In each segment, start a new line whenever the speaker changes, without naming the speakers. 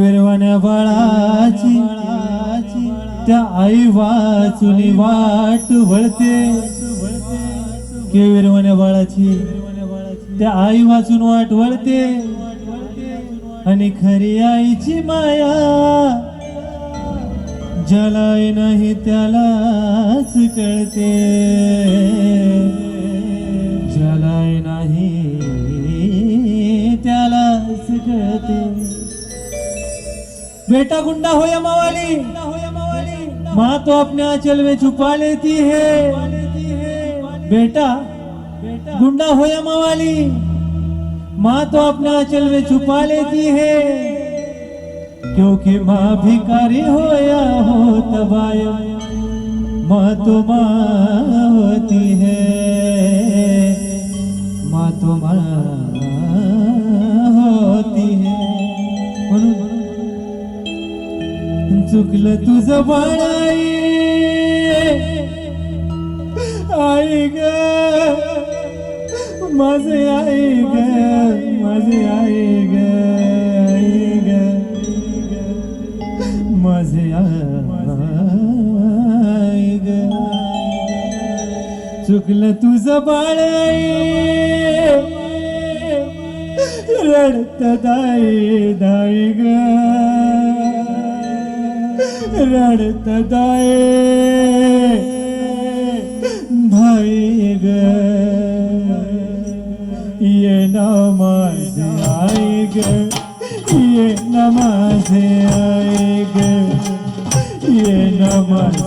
विरवण्या बाळाची. त्या आई वाचून वाट वळते. केविरवण्या बाळाची. त्या आई वाचून वाट वळते. आणि खरी आईची माया जलाय नाही त्यालाच कळते. जलाय नाही त्यालाच कळते. बेटा गुंडा हो या मवाली? माँ तो अपने आंचल में छुपा लेती है। बेटा गुंडा हो या मवाली? माँ तो अपने आंचल में छुपा लेती है। क्योंकि माँ भिकारी हो या हो तबाय माँ तो माँ होती है। चुकलं तुझं बाळ आई. ग. माझे आई ग. माझे आई ग. आई ग माझे आई ग. चुकलं तुझं बाळ रडत दाई दाई ग. रडत दाई भाई ग ये नमाज आई ग ये नमाज आई ग ये नमाज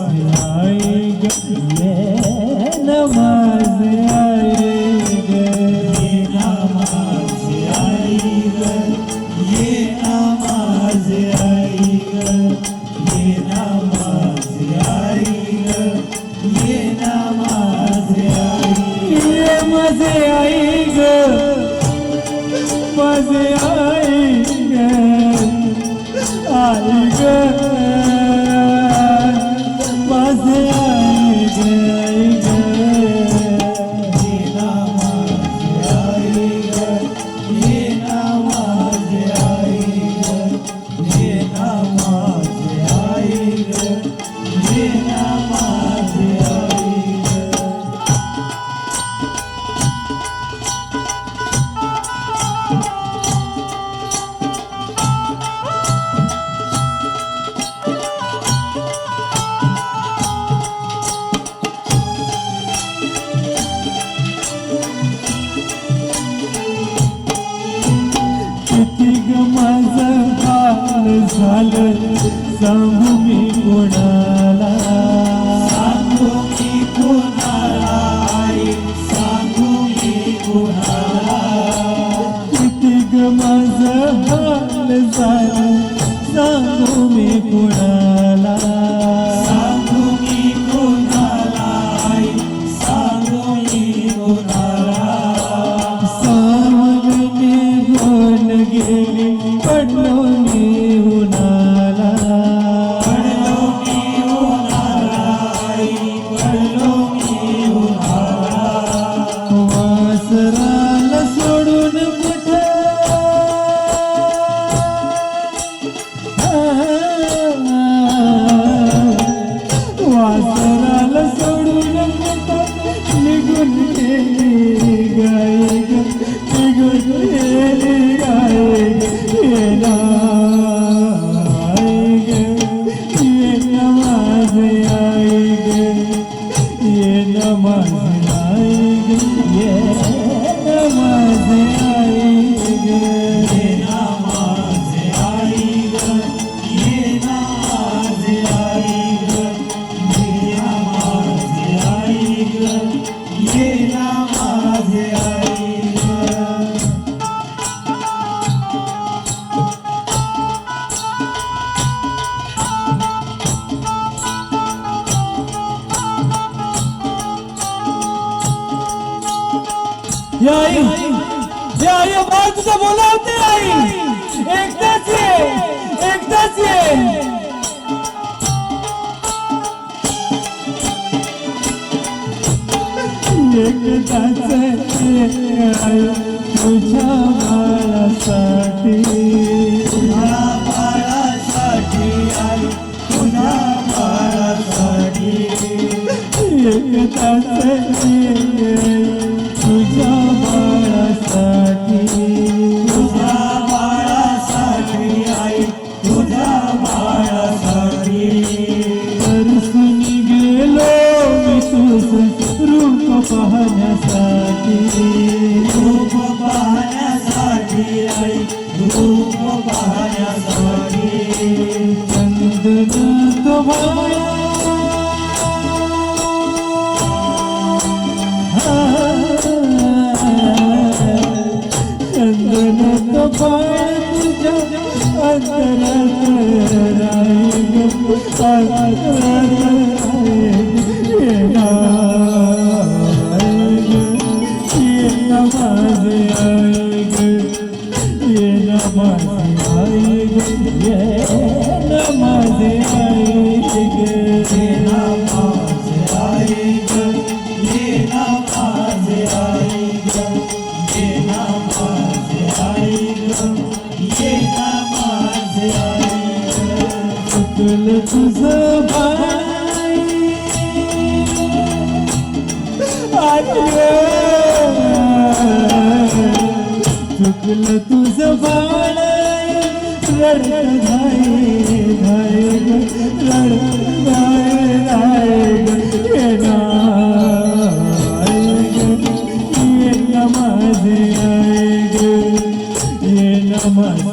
आई ग ये नमाज যায় झालं सांगू मी कोणाला Nasıl हे आई हे आई बाळ तुझं बोलावते आई एकदाच ये एकदाच ये. एकदाच ये आई तुझ्या बाळासाठी. तुझ्या बाळासाठी आई तुझ्या बाळासाठी. एकदाच ये तुझ्या बाळासाठी.
तुझ्या बाळासाठी आई तुझ्या बाळासाठी.
परसून गेलो मी तुझं रूप पाहण्यासाठी.
रूप पाहण्यासाठी आई रूप पाहण्यासाठी.
चंदन तुम्हाला तुझं चुकलं तुझं बाळ रड भाई धाय रड धाय धाय येणार माझे येणार